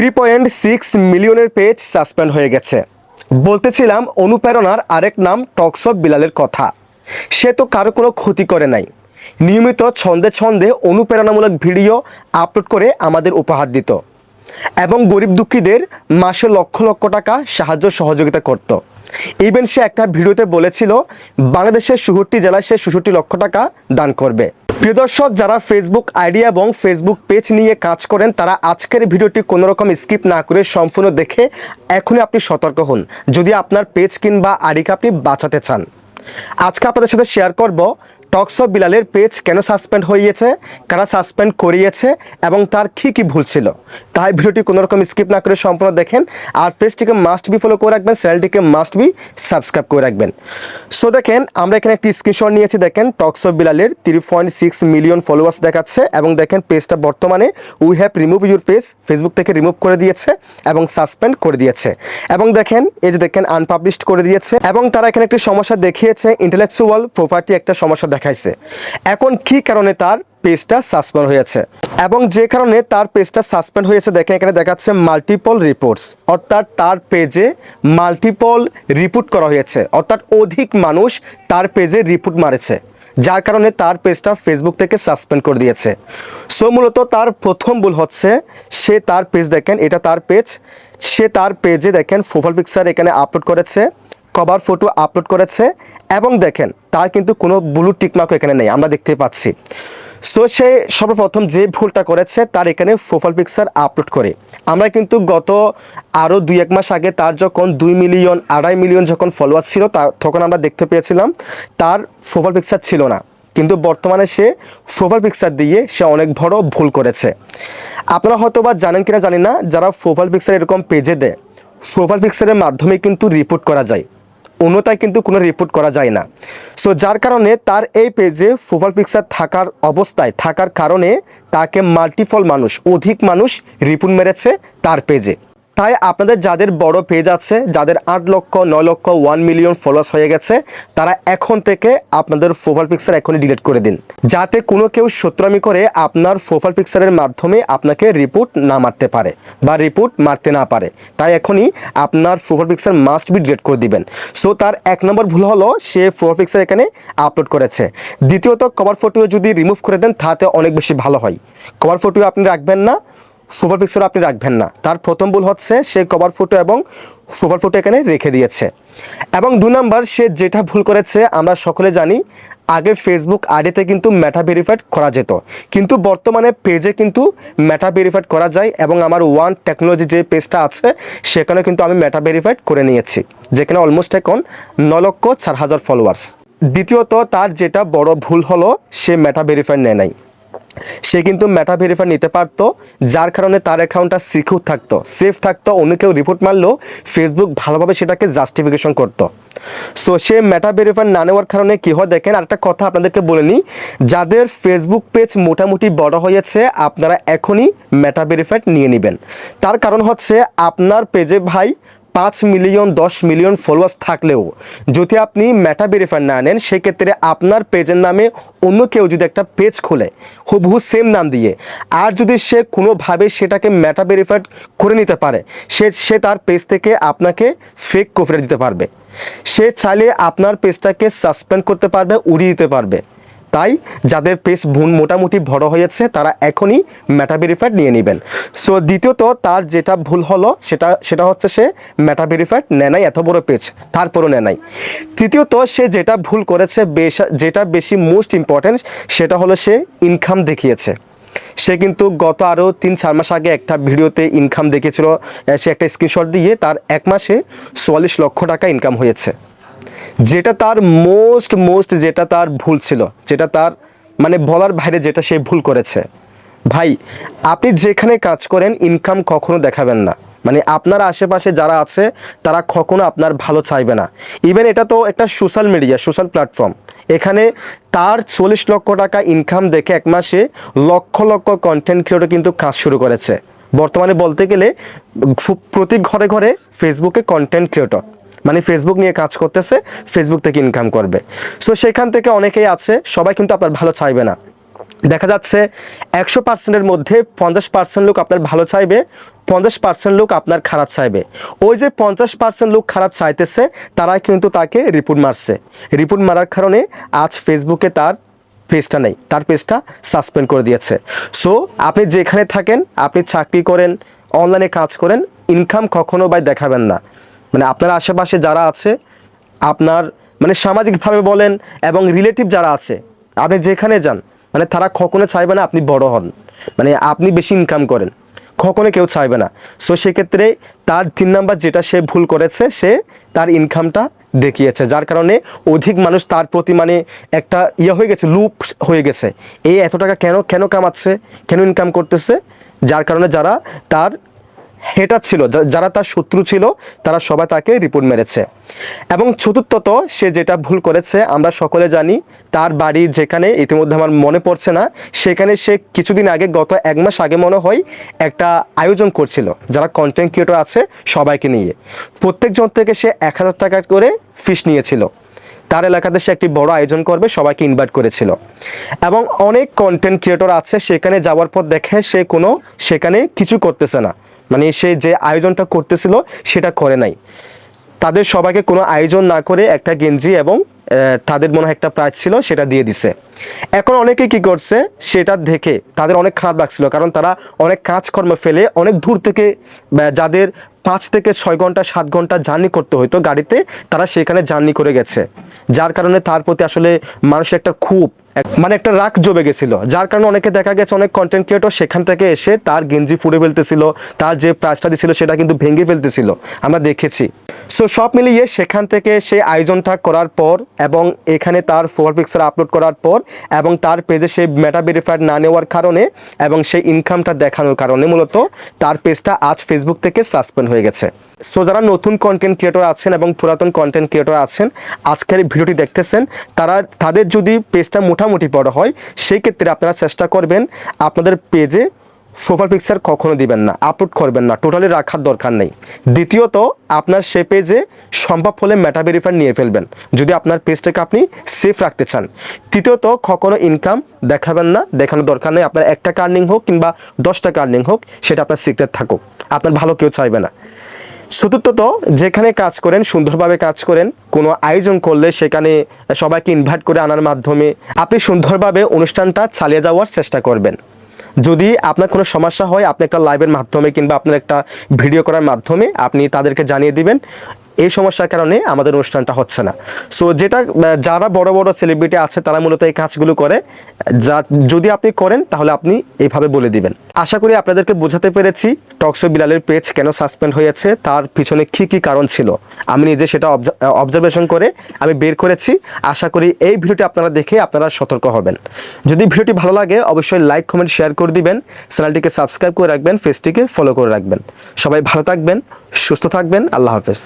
Three point six মিলিয়নের page suspend হয়ে গেছে। বলতেছিলাম, অনুপ্রেরণার আরেক নাম টকসব বিলালের কথা। সে তো কারও কোনো ক্ষতি করে নাই। নিয়মিত ছন্দে ছন্দে অনুপ্রেরণামূলক ভিডিও আপলোড করে আমাদের উপহার দিত। এবং গরিব দুঃখীদের মাসে লক্ষ লক্ষ টাকা সাহায্য সহযোগিতা করত। ইভেন সে একটা ভিডিওতে বলেছিল, বাংলাদেশের চৌষট্টি জেলায় সে চৌষট্টি লক্ষ টাকা দান করবে। প্রিয় দর্শক, যারা ফেসবুক আইডি এবং ফেসবুক পেজ নিয়ে কাজ করেন, তারা আজকের ভিডিওটি কোনো রকম স্কিপ না করে সম্পূর্ণ দেখে এখনই আপনি সতর্ক হন, যদি আপনার পেজ কিংবা আইডিকে আপনি বাঁচাতে চান। আজকে আপনাদের সাথে শেয়ার করব টক্স অফ বিলালের পেজ কেন সাসপেন্ড হয়েছে, কারা সাসপেন্ড করিয়েছে এবং তার কী কী ভুল ছিল? তাই ভিডিওটি কোনো রকম স্কিপ না করে সম্পূর্ণ দেখেন আর পেজটিকে মাস্ট বি ফলো করে রাখবেন, চ্যানেলটিকে মাস্ট বি সাবস্ক্রাইব করে রাখবেন। সো দেখেন, আমরা এখানে একটি স্ক্রিনশট নিয়েছি, দেখেন, talks of বিলালের three point six million followers দেখাচ্ছে এবং দেখেন পেজটা বর্তমানে we have remove your page Facebook থেকে রিমুভ করে দিয়েছে এবং সাসপেন্ড করে দিয়েছে। এবং দেখেন, এই যে দেখেন আনপাবলিশড করে দিয়েছে এবং তারা এখানে একটি সমস্যা দেখিয়েছে ইন্টেলেকচুয়াল প্রপার্টি একটা সমস্যা দেখাইছে। এখন কি কারণে তার পেজটা সাসপেন্ড হয়েছে? এবং যে কারণে তার পেজটা সাসপেন্ড হয়েছে, দেখেন এখানে দেখাচ্ছে মাল্টিপল রিপোর্টস অর্থাৎ তার পেজে মাল্টিপল রিপোর্ট করা হয়েছে, অর্থাৎ অধিক মানুষ তার পেজে রিপোর্ট মারেছে, যার কারণে তার পেজটা ফেসবুক থেকে সাসপেন্ড করে দিয়েছে। সো মূলত তার প্রথম ভুল হচ্ছে, সে তার পেজ দেখেন, এটা তার পেজ সে তার পেজে দেখেন প্রোফাইল পিকচার এখানে আপলোড করেছে। কভার ফটো আপলোড করেছে এবং দেখেন, তার কিন্তু কোনো ব্লু টিকমার্ক এখানে নেই, আমরা দেখতে পাচ্ছি। সো সে সর্বপ্রথম যে ভুলটা করেছে, তার এখানে প্রোফাইল পিকচার আপলোড করে। আমরা কিন্তু গত আরও দুই এক মাস আগে তার যখন দুই মিলিয়ন আড়াই মিলিয়ন যখন ফলোয়ার ছিল তখন আমরা দেখতে পেয়েছিলাম, তার প্রোফাইল পিকচার ছিল না। কিন্তু বর্তমানে সে প্রোফাইল পিকচার দিয়ে সে অনেক বড় ভুল করেছে। আপনারা হয়তো বা জানেন কিনা জানি না, যারা প্রোফাইল পিকচার এরকম পেজে দেয় প্রোফাইল পিকচারের মাধ্যমে কিন্তু রিপোর্ট করা যায়। অন্যতায় কিন্তু কোনো রিপোর্ট করা যায় না। সো যার কারণে তার এই পেজে প্রোফাইল পিকচার থাকার অবস্থায়, থাকার কারণে তাকে মাল্টিফল মানুষ, অধিক মানুষ রিপোর্ট মেরেছে তার পেজে তাই আপনাদের যাদের বড় পেজ আছে, যাদের আট লক্ষ, নয় লক্ষ ওয়ান মিলিয়ন ফলোয়ার্স হয়ে গেছে, তারা এখন থেকে আপনাদের প্রোফাইল পিকচার এখনই ডিলিট করে দিন। যাতে কোনো কেউ সত্রামি করে আপনার প্রোফাইল পিকচারের মাধ্যমে আপনাকে রিপোর্ট না মারতে পারে বা রিপোর্ট মারতে না পারে। তাই এখনই আপনার profile picture must be delete করে দিবেন। সো তার এক নম্বর ভুল হলো, সে প্রোফাইল পিকচার এখানে আপলোড করেছে। দ্বিতীয়ত কভার ফটো যদি রিমুভ করে দেন, তাতে অনেক বেশি ভালো হয়। কভার ফটো আপনি রাখবেন না। প্রোফাইল পিকচার আপনি রাখবেন না। তার প্রথম ভুল হচ্ছে সে কভার ফটো এবং সুপার ফটো এখানে রেখে দিয়েছে। এবং দু নম্বর, সে যেটা ভুল করেছে, আমরা সকলে জানি, আগে ফেসবুক আইডিতে কিন্তু ম্যাটা ভেরিফাইড করা যেত। কিন্তু বর্তমানে পেজে কিন্তু ম্যাটা ভেরিফাইড করা যায় এবং আমার ওয়ান টেকনোলজি যে পেজটা আছে সেখানে কিন্তু আমি ম্যাটা ভেরিফাইড করে নিয়েছি, যেখানে অলমোস্ট এখন ন লক্ষ চার হাজার ফলোয়ার্স দ্বিতীয়ত, তার যেটা বড় ভুল হলো, সে ম্যাটা ভেরিফাইড নেয় নাই। সে কিন্তু মেটা ভেরিফাই নিতে পারতো, যার কারণে তার অ্যাকাউন্টটা সিকিউর থাকতো। সেফ থাকতো, অন্য কেউ রিপোর্ট মারলেও ফেসবুক ভালোভাবে সেটাকে জাস্টিফিকেশন করতো। সো সে মেটা ভেরিফাই না নেওয়ার কারণে কী হয় দেখেন, আরেকটা কথা আপনাদেরকে বলে নিই, যাদের ফেসবুক পেজ মোটামুটি বড় হয়েছে, আপনারা এখনই মেটা ভেরিফাইড নিয়ে নেবেন। তার কারণ হচ্ছে, আপনার পেজে ভাই পাঁচ মিলিয়ন, দশ মিলিয়ন ফলোয়ার্স থাকলেও যদি আপনি মেটা ভেরিফাই না নেন, সেক্ষেত্রে আপনার পেজের নামে অন্য কেউ যদি একটা পেজ খোলে, হুবহু সেম নাম দিয়ে, আর যদি সে কোনোভাবে সেটাকে মেটা ভেরিফাইড করে নিতে পারে, সে সে তার পেজ থেকে আপনাকে ফেক কপিটা দিতে পারবে। সে চাইলে আপনার পেজটাকে সাসপেন্ড করতে পারবে, উড়িয়ে দিতে পারবে। তাই যাদের পেজ ভুন মোটামুটি বড় হয়েছে, তারা এখনই মেটা ভেরিফাইড নিয়ে নেবেন। সো দ্বিতীয়ত তার যেটা ভুল হলো, সেটা সেটা হচ্ছে সে মেটা ভেরিফাইড নেয় নাই, এত বড় পেজ তারপরও নেয় নাই। তৃতীয়ত সে যেটা ভুল করেছে যেটা বেশি মোস্ট ইম্পর্ট্যান্ট সেটা হলো সে ইনকাম দেখিয়েছে। সে কিন্তু গত আরও তিন, চার মাস আগে একটা ভিডিওতে ইনকাম দেখেছিল সে একটা স্ক্রিনশট দিয়ে তার এক মাসে চুয়াল্লিশ লক্ষ টাকা ইনকাম হয়েছে। যেটা তার মোস্ট মোস্ট যেটা তার ভুল ছিল, যেটা তার মানে বলার বাইরে যেটা সে ভুল করেছে। ভাই, আপনি যেখানে কাজ করেন ইনকাম কখনো দেখাবেন না। মানে আপনার আশেপাশে যারা আছে, তারা কখনো আপনার ভালো চাইবে না। ইভেন এটা তো একটা সোশ্যাল মিডিয়া সোশ্যাল প্ল্যাটফর্ম এখানে তার চল্লিশ লক্ষ টাকা ইনকাম দেখে এক মাসে লক্ষ লক্ষ কন্টেন্ট ক্রিয়েটর কিন্তু কাজ শুরু করেছে। বর্তমানে বলতে গেলে, প্রতি ঘরে ঘরে ফেসবুকে কন্টেন্ট ক্রিয়েটর মানে ফেসবুক নিয়ে কাজ করতেছে ফেসবুক থেকে ইনকাম করবে। সো সেখান থেকে অনেকেই আছে, সবাই কিন্তু আপনার ভালো চাইবে না। দেখা যাচ্ছে একশো পার্সেন্টের মধ্যে পঞ্চাশ পার্সেন্ট লোক আপনার ভালো চাইবে, পঞ্চাশ পার্সেন্ট লোক আপনার খারাপ চাইবে। ওই যে পঞ্চাশ পার্সেন্ট লোক খারাপ চাইতেছে, তারাই কিন্তু তাকে রিপোর্ট মারছে। রিপোর্ট মারার কারণে আজ ফেসবুকে তার পেজটা নেই, তার পেজটা সাসপেন্ড করে দিয়েছে। সো আপনি যেখানে থাকেন, আপনি চাকরি করেন অনলাইনে কাজ করেন ইনকাম কখনো বাই দেখাবেন না। মানে আপনার আশেপাশে যারা আছে, আপনার মানে সামাজিকভাবে বলেন এবং রিলেটিভ যারা আছে, আপনি যেখানে যান মানে তারা কখনো চাইবে না আপনি বড় হন। মানে আপনি বেশি ইনকাম করেন। কখনো কেউ চাইবে না। সো সেক্ষেত্রে তার তিন নাম্বার যেটা সে ভুল করেছে, সে তার ইনকামটা দেখিয়েছে। যার কারণে অধিক মানুষ তার প্রতি মানে একটা ইয়ে হয়ে গেছে লুপ হয়ে গেছে। এই এত টাকা কেন কেন কামাচ্ছে, কেন ইনকাম করতেছে? যার কারণে যারা তার হেটার ছিল যারা তার শত্রু ছিল, তারা সবাই তাকে রিপোর্ট মেরেছে। এবং চতুর্থত, সে যেটা ভুল করেছে, আমরা সকলে জানি, তার বাড়ি যেখানে ইতিমধ্যে আমার মনে পড়ছে না, সেখানে সে কিছুদিন আগে, গত এক মাস আগে মনে হয়, একটা আয়োজন করছিল। যারা কন্টেন্ট ক্রিয়েটর আছে, সবাইকে নিয়ে। প্রত্যেকজন থেকে সে এক হাজার টাকা করে ফিস নিয়েছিল। তার এলাকাতে সে একটি বড় আয়োজন করবে, সবাইকে ইনভাইট করেছিল। এবং অনেক কন্টেন্ট ক্রিয়েটর আছে, সেখানে যাওয়ার পর দেখে সে কোনো, সেখানে কিছু করতেছে না। মানে সে যে আয়োজনটা করতেছিল, সেটা করে নাই। তাদের সবাইকে কোনো আয়োজন না করে একটা গেঞ্জি এবং তাদের মনে হয় একটা প্রাইজ ছিল, সেটা দিয়ে দিছে। এখন অনেকে কি করছে, সেটা দেখে তাদের অনেক খারাপ লাগছিল, কারণ তারা অনেক কাজকর্ম ফেলে অনেক দূর থেকে যাদের পাঁচ থেকে ছয় ঘণ্টা, সাত ঘণ্টা জার্নি করতে হতো গাড়িতে, তারা সেখানে জার্নি করে গেছে। যার কারণে তার প্রতি আসলে মানুষের একটা খুব মানে একটা রাগ জমে গেছিল। যার কারণে অনেকে দেখা গেছে, অনেক কন্টেন্ট ক্রিয়েটর সেখান থেকে এসে তার গেঞ্জি ফুড়ে ফেলতেছিল, তার যে প্রাইসটা দিছিল সেটা কিন্তু ভেঙে ফেলতেছিল। আমরা দেখেছি। সো সব মিলিয়ে সেখান থেকে সে আয়োজনটা করার পর এবং এখানে তার ফোর পিক্সার আপলোড করার পর এবং তার পেজে সে মেটা ভেরিফাইড না নেওয়ার কারণে এবং সেই ইনকামটা দেখানোর কারণে মূলত তার পেজটা আজ ফেসবুক থেকে সাসপেন্ড হয়ে গেছে। সো যারা নতুন কন্টেন্ট ক্রিয়েটর আছেন এবং পুরাতন কন্টেন্ট ক্রিয়েটর আছেন, আজকের ভিডিওটি দেখতেছেন, তারা, তাদের যদি পেজটা মোটামুটি বড় হয় সেই ক্ষেত্রে আপনারা চেষ্টা করবেন আপনাদের পেজে প্রোফাইল পিকচার কখনো দিবেন না আপলোড করবেন না টোটালি রাখার দরকার নেই। দ্বিতীয়ত, আপনার সে পেজে সম্ভব হলে মেটা ভেরিফাই নিয়ে ফেলবেন, যদি আপনার পেজটাকে আপনি সেফ রাখতে চান। তৃতীয়ত, কখনো ইনকাম দেখাবেন না, দেখানোর দরকার নেই, আপনার একটা টাকা আর্নিং হোক কিংবা দশটা টাকা আর্নিং হোক, সেটা আপনার সিক্রেট থাকুক, আপনার ভালো কেউ চাইবে না। চতুর্থত, যেখানে কাজ করেন, সুন্দরভাবে কাজ করেন, কোনো আয়োজন করলে সেখানে সবাইকে ইনভাইট করে আনার মাধ্যমে আপনি সুন্দরভাবে অনুষ্ঠানটা চালিয়ে যাওয়ার চেষ্টা করবেন। যদি আপনার কোনো সমস্যা হয়, আপনি একটা লাইভের মাধ্যমে কিংবা আপনার একটা ভিডিও করার মাধ্যমে আপনি তাদেরকে জানিয়ে দিবেন। এই সমস্যার কারণে আমাদের অনুষ্ঠানটা হচ্ছে না। সো যেটা যারা বড় বড় সেলিব্রিটি আছে, তারা মূলত এই কাজগুলো করে। যা, যদি আপনি করেন, তাহলে আপনি এইভাবে বলে দিবেন। আশা করি আপনাদেরকে বোঝাতে পেরেছি টকশো বিলালের পেজ কেন সাসপেন্ড হয়েছে, তার পিছনে কি কি কারণ ছিল। আমি নিজে সেটা অবজারভেশন করে আমি বের করেছি। আশা করি এই ভিডিওটি আপনারা দেখে আপনারা সতর্ক হবেন। যদি ভিডিওটি ভালো লাগে, অবশ্যই লাইক কমেন্ট শেয়ার করে দিবেন। চ্যানেলটিকে সাবস্ক্রাইব করে রাখবেন ফেসটিকে ফলো করে রাখবেন। সবাই ভালো থাকবেন, সুস্থ থাকবেন, আল্লাহ হাফেজ।